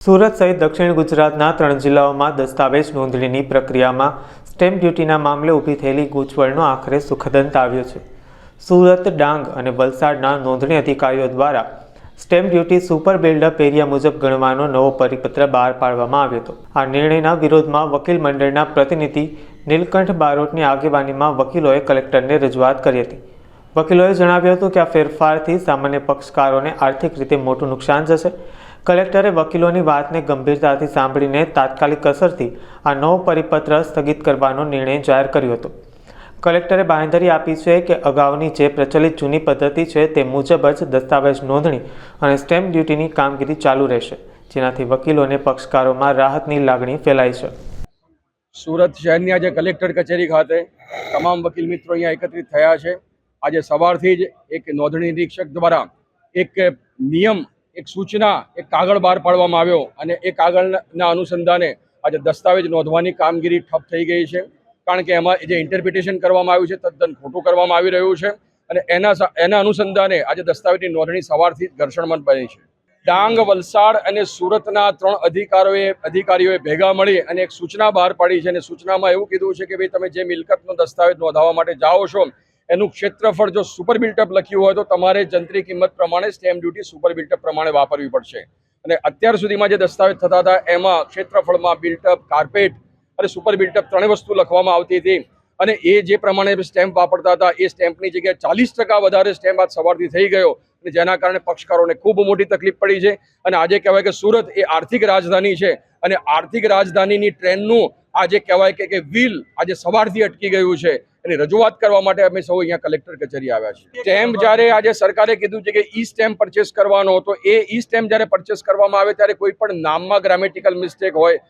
સુરત સહિત દક્ષિણ ગુજરાતના ત્રણ જિલ્લાઓમાં દસ્તાવેજ નોંધણીની પ્રક્રિયામાં સ્ટેમ્પ ડ્યુટીના મામલે ઊભી થયેલી ગૂંચવણનો આખરે સુખદ અંત આવ્યો છે. સુરત, ડાંગ અને વલસાડના નોંધણી અધિકારીઓ દ્વારા stamp duty super build up area મુજબ ગણવાનો નવો પરિપત્ર બહાર પાડવામાં આવ્યો હતો. આ નિર્ણયના વિરોધમાં વકીલ મંડળના પ્રતિનિધિ નીલકંઠ બારોટની આગેવાનીમાં વકીલોએ કલેક્ટરને રજૂઆત કરી હતી. વકીલોએ જણાવ્યું હતું કે આ ફેરફારથી સામાન્ય પક્ષકારોને આર્થિક રીતે મોટું નુકસાન જશે. કલેક્ટરે વકીલોની વાતને ગંભીરતાથી સાંભળીને તાત્કાલિક અસરથી આ નવો પરિપત્ર સ્થગિત કરવાનો નિર્ણય જાહેર કર્યો હતો. કલેક્ટરે બાંહેધરી આપી છે કે અગાઉની જે પ્રચલિત જૂની પદ્ધતિ છે તે મુજબ જ દસ્તાવેજ નોંધણી અને સ્ટેમ્પ ડ્યુટીની કામગીરી ચાલુ રહેશે, જેનાથી વકીલોને પક્ષકારોમાં રાહતની લાગણી ફેલાઈ છે. સુરત શહેરની આજે કલેક્ટર કચેરી ખાતે તમામ વકીલ મિત્રો અહીંયા એકત્રિત થયા છે. આજે સવારથી જ એક નોંધણી નિરીક્ષક દ્વારા એક નિયમ એક સૂચના, એક કાગળ બહાર પાડવામાં આવ્યો અને એ કાગળના અનુસંધાને આજે દસ્તાવેજ નોંધવાની કામગીરી ઠપ થઈ ગઈ છે. કારણ કે એમાં જે ઇન્ટરપ્રિટેશન કરવામાં આવ્યું છે, તદ્દન ખોટું કરવામાં આવી રહ્યું છે અને એના એના અનુસંધાને આજે દસ્તાવેજની નોંધણી સવારથી ઘર્ષણમંદ બની છે. ડાંગ, વલસાડ અને સુરતના ત્રણ અધિકારીઓએ અધિકારીઓએ ભેગા મળી અને એક સૂચના બહાર પાડી છે અને સૂચનામાં એવું કીધું છે કે, ભાઈ, તમે જે મિલકતનો દસ્તાવેજ નોંધાવવા માટે જાઓ છો એનું ક્ષેત્રફળ જો સુપર બિલ્ટઅપ લખ્યું હોય તો તમારે જંત્રી કિંમત પ્રમાણે સ્ટેમ્પ ડ્યુટી સુપર બિલ્ટઅપ પ્રમાણે વાપરવી પડશે. અને અત્યાર સુધીમાં જે દસ્તાવેજ થતા હતા, એમાં ક્ષેત્રફળમાં બિલ્ટઅપ કાર્પેટ અને સુપર બિલ્ટઅપ ત્રણેય વસ્તુ લખવામાં આવતી હતી. અને એ જે પ્રમાણે સ્ટેમ્પ વાપરતા હતા, એ સ્ટેમ્પની જગ્યાએ ચાલીસ ટકા વધારે સ્ટેમ્પ આજ સવારથી થઈ ગયો અને જેના કારણે પક્ષકારોને ખૂબ મોટી તકલીફ પડી છે. અને આજે કહેવાય કે સુરત એ આર્થિક રાજધાની છે અને આર્થિક રાજધાનીની ટ્રેનનું આજે કહેવાય કે કે વ્હીલ આજે સવારથી અટકી ગયું છે. એની રજૂઆત કરવા માટે અમે સૌ અહીંયા કલેક્ટર કચેરી આવ્યા છીએ. સ્ટેમ્પ જ્યારે આજે સરકારે કીધું છે કે ઈ સ્ટેમ્પ પરચેસ કરવાનો હતો, એ ઈ સ્ટેમ્પ જ્યારે પરચેસ કરવામાં આવે ત્યારે કોઈ પણ નામમાં ગ્રામેટિકલ મિસ્ટેક હોય,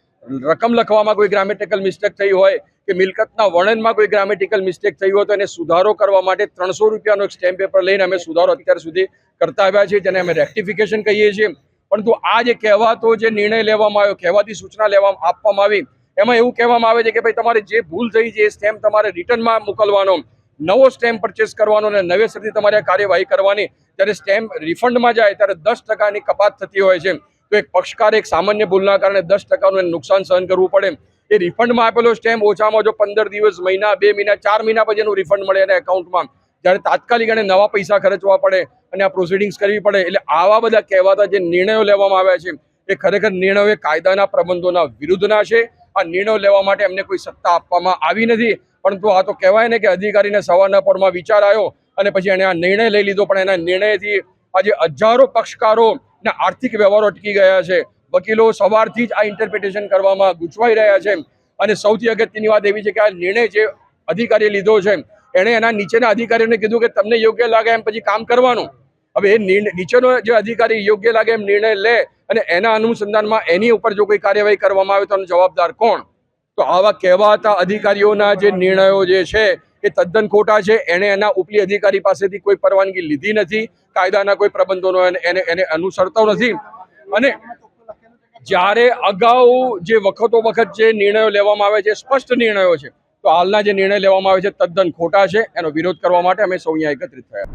રકમ લખવામાં કોઈ ગ્રામેટિકલ મિસ્ટેક થઈ હોય, કે મિલકતના વર્ણનમાં કોઈ ગ્રામેટિકલ મિસ્ટેક થઈ હોય તો એને સુધારો કરવા માટે ત્રણસો રૂપિયાનો એક સ્ટેમ્પ પેપર લઈને અમે સુધારો અત્યાર સુધી કરતા આવ્યા છીએ, જેને અમે રેક્ટિફિકેશન કહીએ છીએ. પરંતુ આ જે કહેવાતો જે નિર્ણય લેવામાં આવ્યો, કહેવાતી સૂચના લેવામાં આપવામાં આવી એમાં એવું કહેવામાં આવે છે કે ભાઈ તમારે જે ભૂલ થઈ છે એ સ્ટેમ્પ તમારે રિટર્નમાં મોકલવાનો, નવો સ્ટેમ્પ પરચેસ કરવાનો અને નવેસરથી તમારે આ કાર્યવાહી કરવાની. ત્યારે સ્ટેમ્પ રિફંડમાં જાય ત્યારે દસ ટકાની કપાત થતી હોય છે. તો એક પક્ષકાર, એક સામાન્ય ભૂલના કારણે દસ ટકાનું નુકસાન સહન કરવું પડે. એ રિફંડમાં આપેલો સ્ટેમ્પ ઓછામાં ઓછો પંદર દિવસ, મહિના, બે મહિના, ચાર મહિના પછી એનું રિફંડ મળે એના એકાઉન્ટમાં જ્યારે તાત્કાલિક એને નવા પૈસા ખર્ચવા પડે અને આ પ્રોસિડિંગ્સ કરવી પડે. એટલે આવા બધા કહેવાતા જે નિર્ણયો લેવામાં આવ્યા છે, એ ખરેખર નિર્ણયો એ કાયદાના પ્રબંધોના વિરુદ્ધના છે. આ નિર્ણયો લેવા માટે એમને કોઈ સત્તા આપવામાં આવી નથી. પરંતુ આ તો કહેવાય ને કે અધિકારીને સવારના પરમાં વિચાર આવ્યો અને પછી એણે આ નિર્ણય લઈ લીધો. પણ એના નિર્ણયથી આજે હજારો પક્ષકારો ને આર્થિક વ્યવહારો અટકી ગયા છે. વકીલો સવારથી જ આ ઇન્ટરપ્રિટેશન કરવામાં ગૂંચવાઈ રહ્યા છે. અને સૌથી અગત્યની વાત એવી છે કે આ નિર્ણય જે અધિકારીએ લીધો છે, એણે એના નીચેના અધિકારીઓને કીધું કે તમને યોગ્ય લાગે એમ પછી કામ કરવાનું. હવે એ નીચેનો જે અધિકારી યોગ્ય લાગે એમ નિર્ણય લે અને એના અનુસંધાનમાં એની ઉપર જો કોઈ કાર્યવાહી કરવામાં આવે તો જવાબદાર કોણ? તો આવા કહેવાતા અધિકારીઓના જે નિર્ણયો જે છે એ તદ્દન ખોટા છે. એણે એના ઉપલી અધિકારી પાસેથી કોઈ પરવાનગી લીધી નથી. કાયદાના કોઈ પ્રબંધોનો એને એને અનુસરતો નથી. અને જ્યારે અગાઉ જે વખતો વખત જે નિર્ણયો લેવામાં આવે છે સ્પષ્ટ નિર્ણયો છે, તો હાલના જે નિર્ણય લેવામાં આવે છે તદ્દન ખોટા છે. એનો વિરોધ કરવા માટે અમે સૌ અહીંયા એકત્રિત થયા.